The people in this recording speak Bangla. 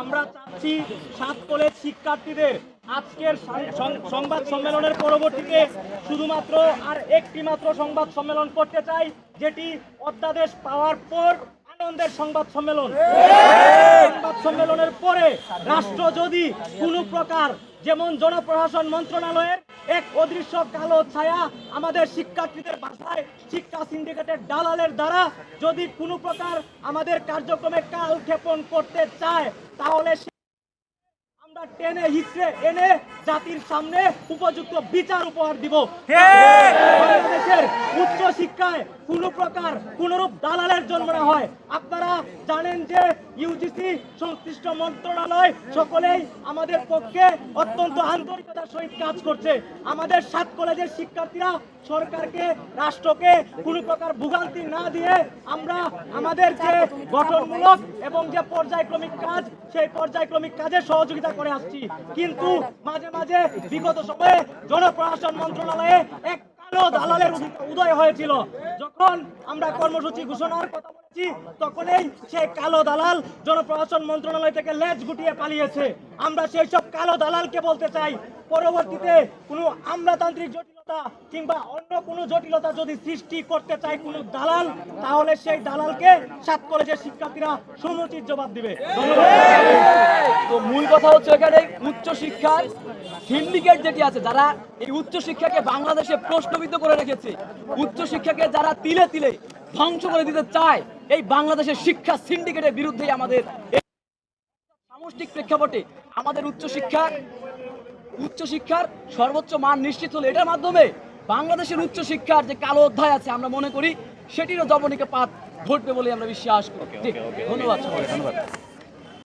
আমরা চাচ্ছি সাত কলেজ শিক্ষার্থীদের আজকের সংবাদ সম্মেলনের পরবর্তীতে শুধুমাত্র আর একটি মাত্র সংবাদ সম্মেলন করতে চাই, যেটি অধ্যাদেশ পাওয়ার পর আনন্দের সংবাদ সম্মেলন। সংবাদ সম্মেলনের পরে রাষ্ট্র যদি কোনো প্রকার, যেমন জনপ্রশাসন মন্ত্রণালয়ের এক অদৃশ্য কালো ছায়া আমাদের শিক্ষার্থীদের বাসায়, শিক্ষা সিন্ডিকেটের দালালের দ্বারা যদি কোনো প্রকার আমাদের কার্যক্রমে কাল ক্ষেপণ করতে চায়, তাহলে আমরা টেনে হিচড়ে এনে জাতির সামনে উপযুক্ত বিচার উপহার দিব। বাংলাদেশের উচ্চ শিক্ষায় কোন প্রকার কোনরূপ দালালের জন্ম না হয়। আপনারা জানেন যে ইউজিসি সংশ্লিষ্ট মন্ত্রণালয় সকলেই আমাদের পক্ষে অত্যন্ত আন্তরিকতার সহিত কাজ করছে। আমাদের সাত কলেজের শিক্ষার্থীরা সরকারকে রাষ্ট্রকে কোনো প্রকার ভোগান্তি না দিয়ে আমরা আমাদের যে গঠনমূলক এবং যে পর্যায়ক্রমিক কাজ সেই পর্যায়ক্রমিক কাজে সহযোগিতা করে আসছি। কিন্তু মাঝে মাঝে বিগত সময়ে জনপ্রশাসন মন্ত্রণালয়ে এক কালো দালালের উদয় হয়েছিল। যখন আমরা কর্মসূচি ঘোষণার কথা বলেছি তখনই সেই কালো দালাল জনপ্রশাসন মন্ত্রণালয় থেকে লেজ গুটিয়ে পালিয়েছে। আমরা সেই সব কালো দালালকে বলতে চাই, পরবর্তীতে কোনো আমলাতান্ত্রিক জটিলতা কিংবা অন্য কোনো জটিলতা যদি সৃষ্টি করতে চায় কোনো দালাল, তাহলে সেই দালালকে সাত কলেজের শিক্ষার্থীরা সমুচিত জবাব দিবে তো মূল কথা হচ্ছে এখানে উচ্চ শিক্ষার সিন্ডিকেট যেটি আছে যারা এই উচ্চ শিক্ষাকে বাংলাদেশে প্রশ্নবিদ্ধ করে রেখেছে উচ্চ শিক্ষাকে যারা তিলে তিলে ধ্বংস করে দিতে চায় এই বাংলাদেশের শিক্ষা সিন্ডিকেটের বিরুদ্ধেই আমাদের সামষ্টিক প্রেক্ষাপটে আমাদের উচ্চ শিক্ষার উচ্চ শিক্ষার সর্বোচ্চ মান নিশ্চিত হলে এটার মাধ্যমে বাংলাদেশের উচ্চ শিক্ষার যে কালো অধ্যায় আছে আমরা মনে করি সেটিরও জবনিকে পাত ঘটবে বলে আমরা বিশ্বাস করি। ধন্যবাদ ধন্যবাদ।